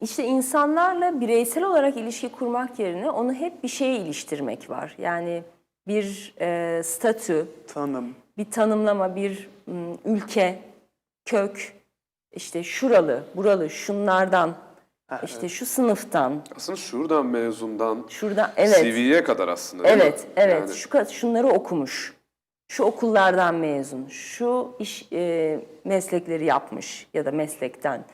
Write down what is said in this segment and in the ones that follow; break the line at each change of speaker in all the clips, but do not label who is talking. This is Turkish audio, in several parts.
İşte insanlarla bireysel olarak ilişki kurmak yerine onu hep bir şeye iliştirmek var. Yani bir e, statü,
Tanım.
bir tanımlama, bir m, ülke, kök, işte şuralı, buralı, şunlardan, işte şu sınıftan,
Aslında şuradan mezundan
şuradan, evet.
CV'ye kadar aslında değil
Evet,
mi?
evet.
Yani
Şu ka- şunları okumuş. Şu okullardan mezun. Şu iş e, meslekleri yapmış ya da meslekten.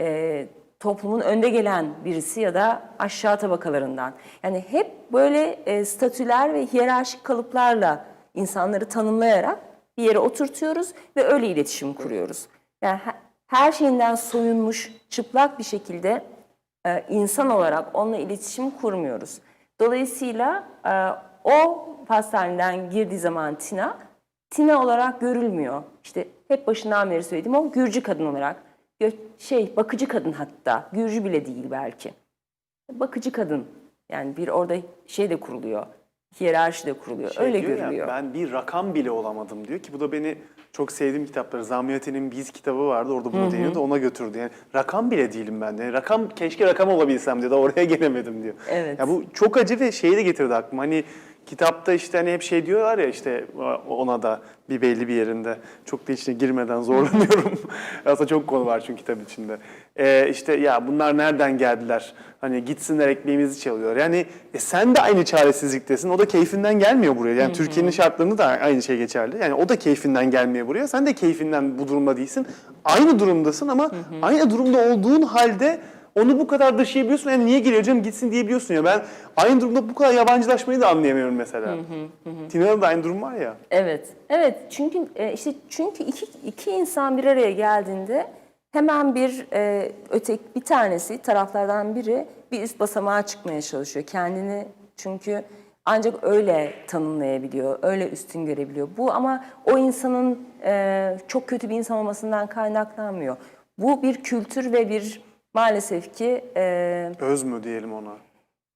E, toplumun önde gelen birisi ya da aşağı tabakalarından. Yani hep böyle e, statüler ve hiyerarşik kalıplarla insanları tanımlayarak bir yere oturtuyoruz ve öyle iletişim kuruyoruz. Yani he- her şeyinden soyunmuş, çıplak bir şekilde e, insan olarak onunla iletişim kurmuyoruz. Dolayısıyla e, o pastaneden girdiği zaman Tina, Tina olarak görülmüyor. İşte hep başından beri söylediğim o Gürcü kadın olarak. Şey, bakıcı kadın hatta. Gürcü bile değil belki. Bakıcı kadın. Yani bir orada şey de kuruluyor. Hiyerarşi de kuruluyor.
Şey
Öyle
diyor ya,
görülüyor.
ben bir rakam bile olamadım diyor ki bu da beni çok sevdiğim kitapları. Zamiyeti'nin Biz kitabı vardı orada bunu değiniyordu ona götürdü. Yani rakam bile değilim ben. Yani rakam keşke rakam olabilsem diyor da oraya gelemedim diyor.
Evet.
Ya bu çok acı ve şeyi de getirdi aklıma. Hani kitapta işte hani hep şey diyorlar ya işte ona da bir belli bir yerinde. Çok da içine girmeden zorlanıyorum. Aslında çok konu var çünkü kitap içinde. Ee, işte ya bunlar nereden geldiler? Hani gitsinler ekmeğimizi çalıyorlar. Yani e, sen de aynı çaresizliktesin. O da keyfinden gelmiyor buraya. Yani Türkiye'nin şartlarında da aynı şey geçerli. Yani o da keyfinden gelmiyor buraya. Sen de keyfinden bu durumda değilsin. Aynı durumdasın ama aynı durumda olduğun halde onu bu kadar taşıyabiliyorsun. Yani niye geliyor canım gitsin diyebiliyorsun ya. Ben aynı durumda bu kadar yabancılaşmayı da anlayamıyorum mesela. Tina'da da aynı durum var ya.
Evet, evet. Çünkü e, işte çünkü iki, iki insan bir araya geldiğinde hemen bir e, ötek bir tanesi taraflardan biri bir üst basamağa çıkmaya çalışıyor. Kendini çünkü ancak öyle tanımlayabiliyor, öyle üstün görebiliyor. Bu ama o insanın e, çok kötü bir insan olmasından kaynaklanmıyor. Bu bir kültür ve bir maalesef ki e,
Öz mü diyelim ona?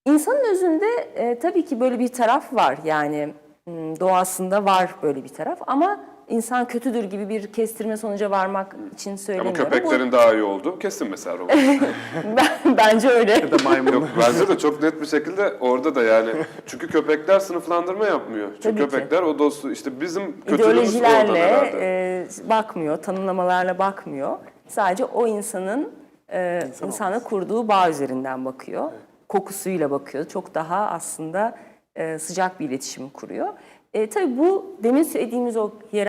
İnsanın özünde e, tabii ki böyle bir taraf var yani hmm, doğasında var böyle bir taraf ama insan kötüdür gibi bir kestirme sonuca varmak için
ama
söylemiyorum.
köpeklerin daha iyi olduğu kesin mesela.
Bu- ben, bence öyle.
Ya da maymun.
Yok bence de çok net bir şekilde orada da yani. Çünkü köpekler sınıflandırma yapmıyor. Çünkü
Tabii ki.
köpekler o dostu işte bizim kötülüğümüz oradan
İdeolojilerle
herhalde.
e, bakmıyor, tanımlamalarla bakmıyor. Sadece o insanın e, insana kurduğu bağ üzerinden bakıyor. Kokusuyla bakıyor. Çok daha aslında e, sıcak bir iletişim kuruyor. E, tabii bu demin söylediğimiz o hiyerarşi